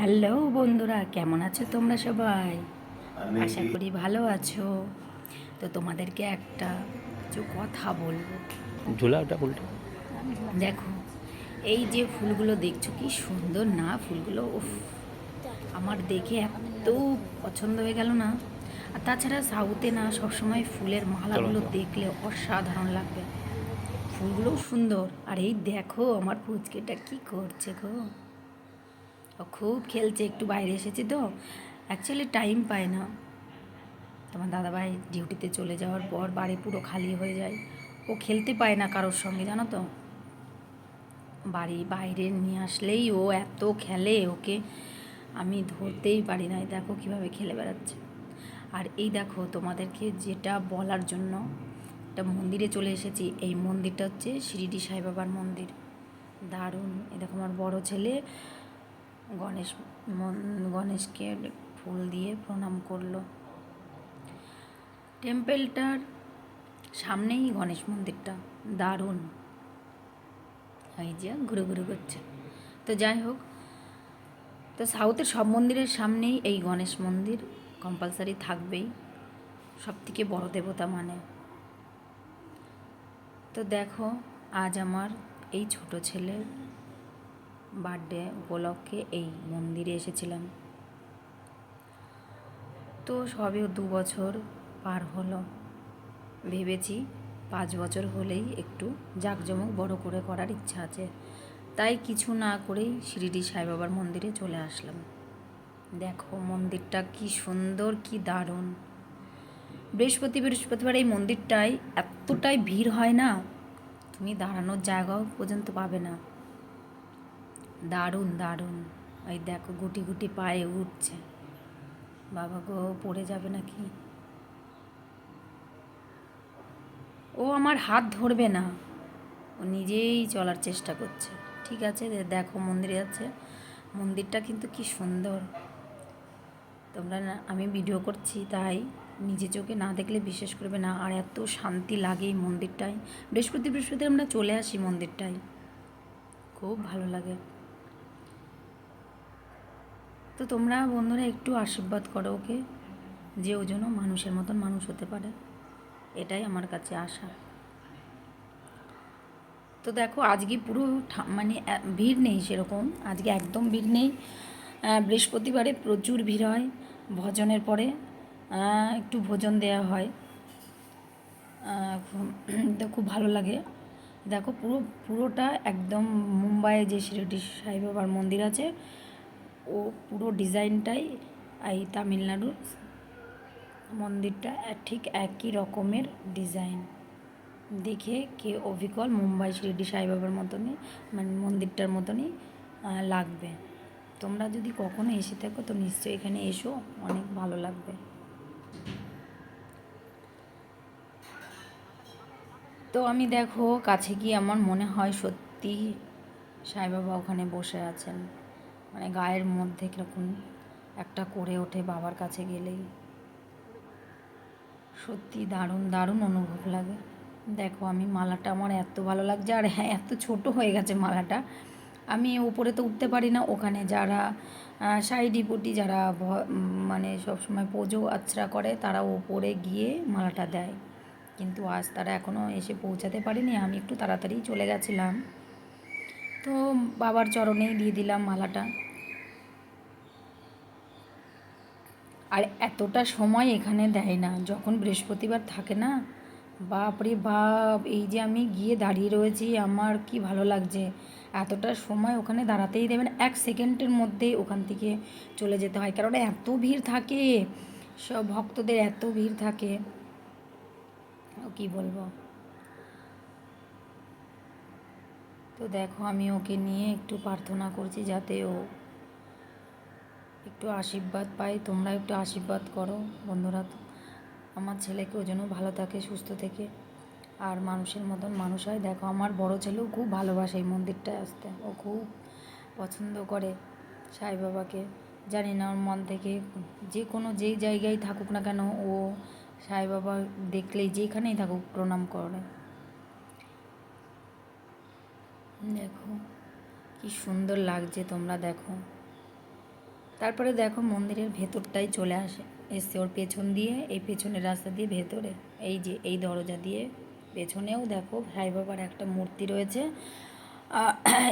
Hello বন্ধুরা কেমন আছো তোমরা সবাই? আশা করি ভালো আছো। তো তোমাদেরকে একটা কিছু কথা বলব। ঝোলা ওটা উল্টো। দেখো এই যে ফুলগুলো দেখছ কি সুন্দর না ফুলগুলো? উফ আমার দেখে এত পছন্দ হয়ে গেল না। আর তাছাড়া সাউথে না সবসময় ফুলের মালাগুলো দেখলে অসাধারণ লাগবে। ফুলগুলোও সুন্দর। আর এই দেখো আমার পুচকেটা কি করছে গো? খুব খেলছে, একটু বাইরে এসেছি তো। অ্যাকচুয়ালি টাইম পায় না। তোমার দাদাভাই ডিউটিতে চলে যাওয়ার পর বাড়ি পুরো খালি হয়ে যায়। ও খেলতে পায় না কারোর সঙ্গে, জানো তো? বাড়ি বাইরে নিয়ে আসলেই ও এত খেলে, ওকে আমি ধরতেই পারি না দেখো কীভাবে খেলে বেড়াচ্ছে। আর এই দেখো, তোমাদেরকে যেটা বলার জন্য একটা মন্দিরে চলে এসেছি। এই মন্দিরটা হচ্ছে শিরিডি সাই বাবার মন্দির। দারুণ। এই দেখো আমার বড় ছেলে গণেশ গণেশকে ফুল দিয়ে প্রণাম করল। টেম্পেলটার সামনেই গণেশ মন্দিরটা। দারুণ। এই যে ঘুরে ঘুরে করছে। তো যাই হোক, তো সাউথের সব মন্দিরের সামনেই এই গণেশ মন্দির কম্পালসারি থাকবেই। সব থেকে বড় দেবতা মানে। তো দেখো, আজ আমার এই ছোট ছেলের বার্থডে উপলক্ষে এই মন্দিরে এসেছিলাম। তো সবে দু বছর পার হলো। ভেবেছি পাঁচ বছর হলেই একটু জাঁকজমক বড় করে করার ইচ্ছা আছে। তাই কিছু না করেই শিরিডি সাইবাবার মন্দিরে চলে আসলাম। দেখো মন্দিরটা কি সুন্দর, কি দারুণ। বৃহস্পতি বৃহস্পতিবার এই মন্দিরটায় এতটাই ভিড় হয় না, তুমি দাঁড়ানোর জায়গাও পর্যন্ত পাবে না। দারুণ দারুণ। ওই দেখো গুটি গুটি পায়ে উঠছে। বাবা গো, পড়ে যাবে নাকি? ও আমার হাত ধরবে না। ও নিজেই চলার চেষ্টা করছে। ঠিক আছে দেখো মন্দিরে আছে মন্দিরটা কিন্তু কি সুন্দর। তোমরা না, আমি ভিডিও করছি, তাই নিজে চোখে না দেখলে বিশ্বাস করবে না। আর এত শান্তি লাগে এই মন্দিরটায়। বৃহস্পতি বৃহস্পতি আমরা চলে আসি মন্দিরটায়। খুব ভালো লাগে। তো তোমরা বন্ধুরা একটু আশীর্বাদ করো ওকে, যে ও যেন মানুষের মতন মানুষ হতে পারে। এটাই আমার কাছে আশা। তো দেখো, আজকে পুরো মানে ভিড় নেই সেরকম। আজকে একদম ভিড় নেই। বৃহস্পতিবারে প্রচুর ভিড় হয় ভজনের পরে। একটু ভোজন দেওয়া হয়। খুব- ভালো লাগে। দেখো পুরো, পুরোটা একদম মুম্বাইয়ে যে শিরডি সাই বাবার মন্দির আছে ও পুরো ডিজাইনটাই এই তামিলনাড়ুর মন্দিরটা ঠিক একই রকমের ডিজাইন। দেখে কে অবিকল মুম্বাই শিরডি সাইবাবার মতনই মানে মন্দিরটার মতনই লাগবে। তোমরা যদি কখনো এসে থাকো তো নিশ্চয়ই এখানে এসো, অনেক ভালো লাগবে। তো আমি দেখো কাছে গিয়ে আমার মনে হয় সত্যি সাইবাবা ওখানে বসে আছেন। মানে গায়ের মধ্যে কীরকম একটা করে ওঠে বাবার কাছে গেলেই। সত্যি দারুণ দারুণ অনুভব লাগে। দেখো আমি মালাটা আমার এত ভালো লাগছে আর হ্যাঁ এত ছোট হয়ে গেছে মালাটা। আমি ওপরে তো উঠতে পারি না ওখানে যারা সাইডিপুটি যারা ভ- উম, মানে সবসময় পুজো আচ্ছরা করে তারা ওপরে গিয়ে মালাটা দেয়। কিন্তু আজ তারা এখনও এসে পৌঁছাতে পারেনি আমি একটু তাড়াতাড়ি চলে গেছিলাম। তো বাবার চরণেই দিয়ে দিলাম মালাটা। আর এতটা সময় এখানে দেয় না, যখন বৃহস্পতিবার থাকে না, বাপরে বাপ, এই যে আমি গিয়ে দাঁড়িয়ে রয়েছি, আমার কি ভালো লাগছে। এতটা সময় ওখানে দাঁড়াতেই দেবে না, এক সেকেন্ডের মধ্যেই ওখান থেকে চলে যেতে হয়, কারণ এত ভিড় থাকে, সব ভক্তদের এত ভিড় থাকে। কি বলব? তো দেখো, আমি ওকে নিয়ে একটু প্রার্থনা করছি যাতে ও একটু আশীর্বাদ পাই তোমরা একটু আশীর্বাদ করো বন্ধুরা। আমার ছেলেকে ও যেন ভালো থাকে, সুস্থ থেকে। আর মানুষের মতন মানুষ হয়। দেখো, আমার বড় ছেলেও খুব ভালোবাসে এই মন্দিরটায় আসতে। ও খুব পছন্দ করে সাই বাবাকে। জানি না, ওর মন থেকে যে কোনো যেই জায়গায় থাকুক না কেন, ও সাই বাবা দেখলেই যেখানেই থাকুক প্রণাম করে। দেখো, কি সুন্দর লাগছে তোমরা দেখো। তারপরে দেখো মন্দিরের ভেতরটাই চলে আসে। এসছে ওর পেছন দিয়ে, এই পেছনের রাস্তা দিয়ে ভেতরে। এই যে, এই দরজা দিয়ে পেছনেও দেখো সাই বাবার একটা মূর্তি রয়েছে।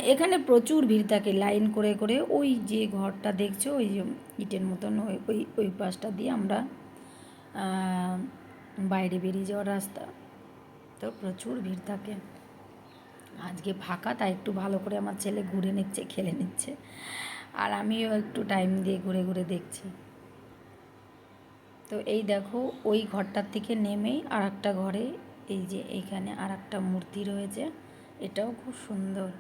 এখানে প্রচুর ভিড় থাকে লাইন করে করে। ওই যে ঘরটা দেখছ, ওই যে ইটের মতন, ওই ওই ওই পাশটা দিয়ে আমরা বাইরে বেরিয়ে যাওয়ার রাস্তা। তো প্রচুর ভিড় থাকে। আজকে ফাঁকা, তাই একটু ভালো করে আমার ছেলে ঘুরে নিচ্ছে, খেলে নিচ্ছে। আর আমিও একটু টাইম দিয়ে ঘুরে ঘুরে দেখছি। তো এই দেখো, ওই ঘরটার থেকে নেমেই আর একটা ঘরে, এই যে এইখানে আর একটা মূর্তি রয়েছে। এটাও খুব সুন্দর।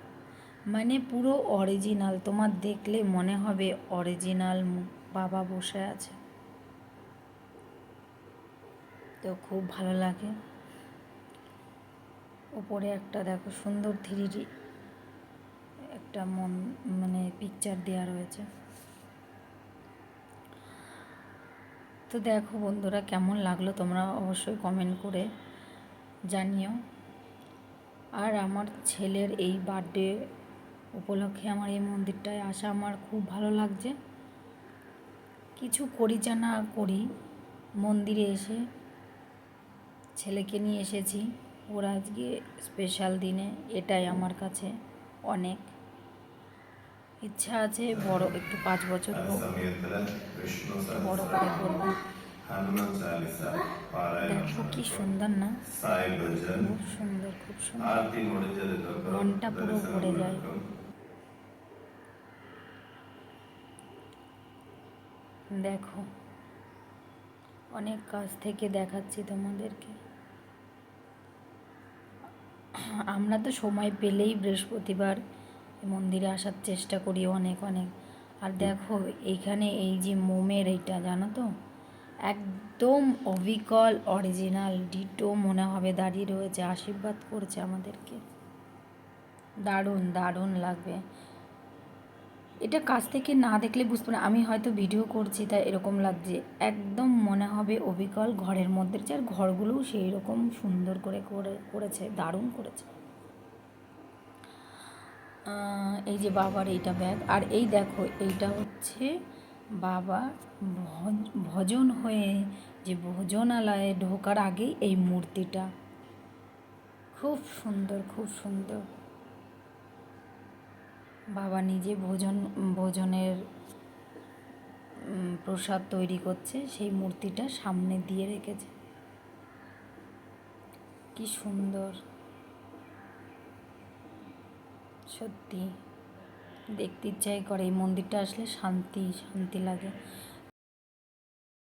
মানে পুরো অরিজিনাল তোমার দেখলে মনে হবে অরিজিনাল বাবা বসে আছে। তো খুব ভালো লাগে। ওপরে একটা দেখো সুন্দর থ্রি একটা মন মানে পিকচার দেওয়া রয়েছে। তো দেখো বন্ধুরা কেমন লাগল তোমরা অবশ্যই কমেন্ট করে জানিও। আর আমার ছেলের এই বার্থডে উপলক্ষে আমার এই মন্দিরটায় আসা আমার খুব ভালো লাগছে। কিছু করি যা না করি, মন্দিরে এসে ছেলেকে নিয়ে এসেছি। ওর আজকে স্পেশাল দিনে এটাই আমার কাছে অনেক ইচ্ছা আছে বড় একটু পাঁচ বছর হোক। বড় করে করব। দেখো কি সুন্দর না? খুব সুন্দর খুব সুন্দর। মনটা পুরো ভরে যায়। দেখো, অনেক কাজ থেকে দেখাচ্ছি তোমাদেরকে। আমরা তো সময় পেলেই বৃহস্পতিবার মন্দিরে আসার চেষ্টা করি অনেক অনেক। আর দেখো এইখানে এই যে মোমের এইটা জানো তো? একদম অবিকল অরিজিনাল ডিটো মনে হবে দাঁড়িয়ে রয়েছে আশীর্বাদ করছে আমাদেরকে। দারুণ দারুণ লাগবে। এটা কাছ থেকে না দেখলে বুঝতে না। আমি হয়তো ভিডিও করছি তাই এরকম লাগছে। একদম মনে হবে অবিকল ঘরের মধ্যে যে আর ঘরগুলোও সেই রকম সুন্দর করে করে করেছে, দারুণ করেছে। এই যে বাবার এইটা ব্যাগ আর এই দেখো, এইটা হচ্ছে বাবা ভজন হয়ে যে ভোজনালয়ে ঢোকার আগেই এই মূর্তিটা। খুব সুন্দর খুব সুন্দর। বাবা নিজে ভোজন, ভোজনের প্রসাদ তৈরি করছে, সেই মূর্তিটা সামনে দিয়ে রেখেছে। কি সুন্দর। সত্যি, দেখতে ইচ্ছাই করে। এই মন্দিরটা আসলে শান্তি শান্তি লাগে।